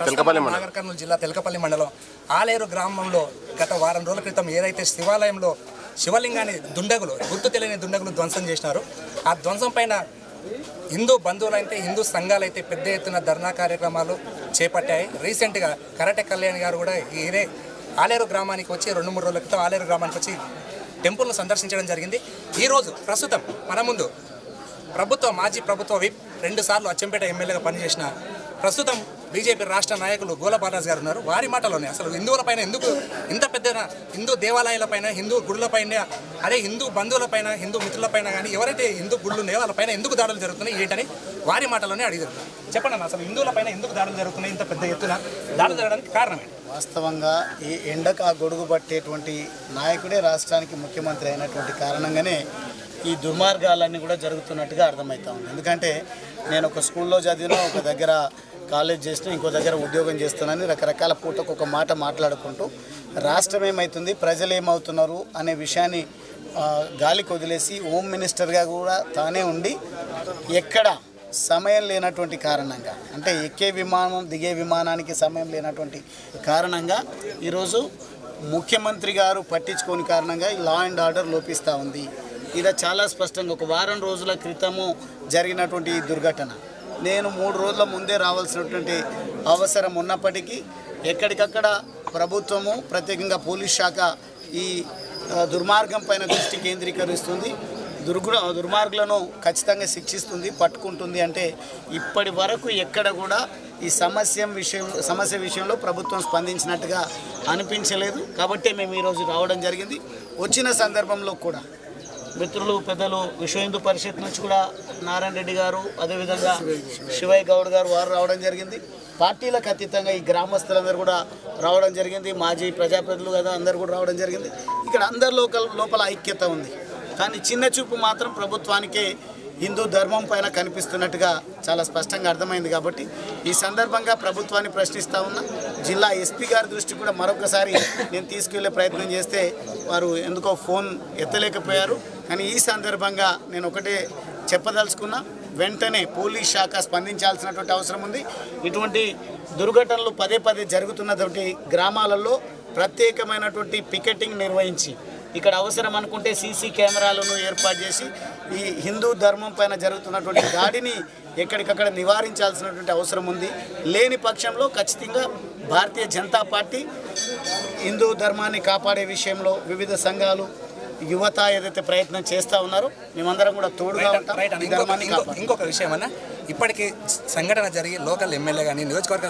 తెలకపల్లి. నాగర్ కర్నూలు జిల్లా తెలకపల్లి మండలం ఆలేరు గ్రామంలో గత వారం రోజుల క్రితం ఏదైతే శివాలయంలో శివలింగాన్ని దుండగులు గుర్తు తెలియని దుండగులు ధ్వంసం చేసినారు ఆ ధ్వంసం పైన హిందూ బంధువులైతే హిందూ సంఘాలు అయితే పెద్ద ఎత్తున ధర్నా కార్యక్రమాలు చేపట్టాయి రీసెంట్గా కరాటే కళ్యాణ్ గారు కూడా ఇదే ఆలేరు గ్రామానికి వచ్చి రెండు మూడు రోజుల క్రితం ఆలేరు గ్రామానికి వచ్చి టెంపుల్ను సందర్శించడం జరిగింది ఈరోజు ప్రస్తుతం మన ముందు ప్రభుత్వ మాజీ ప్రభుత్వ విప్ రెండు సార్లు అచ్చంపేట ఎమ్మెల్యేగా పనిచేసిన ప్రస్తుతం బీజేపీ రాష్ట్ర నాయకులు గోల బాలాజీ గారు ఉన్నారు. వారి మాటలోనే అసలు హిందువులపైన ఎందుకు ఇంత పెద్ద హిందూ దేవాలయాలపైన హిందూ గుడులపైన అదే హిందూ బంధువులపైన హిందూ మిత్రులపైన కానీ ఎవరైతే హిందూ గుళ్ళు ఉన్నాయో వాళ్ళపైన ఎందుకు దాడులు జరుగుతున్నాయి ఏంటని వారి మాటలోనే అడిగారు. చెప్పండి అన్న అసలు హిందువులపైన ఎందుకు దాడులు జరుగుతున్నాయి ఇంత పెద్ద ఎత్తున దాడులు జరగడానికి కారణం వాస్తవంగా ఈ ఎండకు ఆ గొడుగు పట్టేటువంటి నాయకుడే రాష్ట్రానికి ముఖ్యమంత్రి అయినటువంటి కారణంగానే ఈ దుర్మార్గాలన్నీ కూడా జరుగుతున్నట్టుగా అర్థమవుతా ఉంది. ఎందుకంటే నేను ఒక స్కూల్లో చదివిన ఒక దగ్గర కాలేజ్ చేసినా ఇంకో దగ్గర ఉద్యోగం చేస్తున్నానని రకరకాల పూటకు ఒక మాట మాట్లాడుకుంటూ రాష్ట్రం ఏమవుతుంది ప్రజలు ఏమవుతున్నారు? అనే విషయాన్ని గాలికి వదిలేసి హోమ్ మినిస్టర్గా కూడా తానే ఉండి ఎక్కడ సమయం లేనటువంటి కారణంగా అంటే ఎక్కే విమానం దిగే విమానానికి సమయం లేనటువంటి కారణంగా ఈరోజు ముఖ్యమంత్రి గారు పట్టించుకోని కారణంగా ఈ లా అండ్ ఆర్డర్ లోపిస్తూ ఉంది. ఇది చాలా స్పష్టంగా ఒక వారం రోజుల క్రితము జరిగినటువంటి ఈ దుర్ఘటన. నేను మూడు రోజుల ముందే రావాల్సినటువంటి అవసరం ఉన్నప్పటికీ ఎక్కడికక్కడ ప్రభుత్వము ప్రత్యేకంగా పోలీస్ శాఖ ఈ దుర్మార్గం పైన దృష్టి కేంద్రీకరిస్తుంది. దుర్గు దుర్మార్గులను ఖచ్చితంగా శిక్షిస్తుంది పట్టుకుంటుంది అంటే ఇప్పటి వరకు ఎక్కడ కూడా ఈ సమస్య విషయం సమస్య విషయంలో ప్రభుత్వం స్పందించినట్టుగా అనిపించలేదు. కాబట్టి మేము ఈరోజు రావడం జరిగింది. వచ్చిన సందర్భంలో కూడా మిత్రులు పెద్దలు విశ్వ హిందూ పరిషత్ నుంచి కూడా నారాయణ రెడ్డి గారు అదేవిధంగా శివయ్య గౌడ్ గారు వారు రావడం జరిగింది. పార్టీలకు అతీతంగా ఈ గ్రామస్తులందరూ కూడా రావడం జరిగింది. మాజీ ప్రజాప్రతినిధులు కదా అందరూ కూడా రావడం జరిగింది. ఇక్కడ అందరి లోకల్ లోపల ఐక్యత ఉంది. కానీ చిన్న చూపు మాత్రం ప్రభుత్వానికే హిందూ ధర్మం పైన కనిపిస్తున్నట్టుగా చాలా స్పష్టంగా అర్థమైంది కాబట్టి ఈ సందర్భంగా ప్రభుత్వాన్ని ప్రశ్నిస్తా ఉన్నా జిల్లా ఎస్పీ గారి దృష్టి కూడా మరొకసారి నేను తీసుకెళ్ళే ప్రయత్నం చేస్తే వారు ఎందుకో ఫోన్ ఎత్తలేకపోయారు. కానీ ఈ సందర్భంగా నేను ఒకటే చెప్పదలుచుకున్నా వెంటనే పోలీస్ శాఖ స్పందించాల్సినటువంటి అవసరం ఉంది. ఇటువంటి దుర్ఘటనలు పదే పదే జరుగుతున్నటువంటి గ్రామాలలో ప్రత్యేకమైనటువంటి పికెటింగ్ నిర్వహించి ఇక్కడ అవసరం అనుకుంటే సీసీ కెమెరాలను ఏర్పాటు చేసి ఈ హిందూ ధర్మం పైన జరుగుతున్నటువంటి దాడిని ఎక్కడికక్కడ నివారించాల్సినటువంటి అవసరం ఉంది. లేని పక్షంలో ఖచ్చితంగా భారతీయ జనతా పార్టీ హిందూ ధర్మాన్ని కాపాడే విషయంలో వివిధ సంఘాలు యువత ఏదైతే ప్రయత్నం చేస్తూ ఉన్నారో మేమందరం కూడా తోడుగా ఉంటాం ఇంకొక విషయం అన్న ఇప్పటికీ సంఘటన జరిగి లోకల్ ఎమ్మెల్యే కానీ నియోజకవర్గ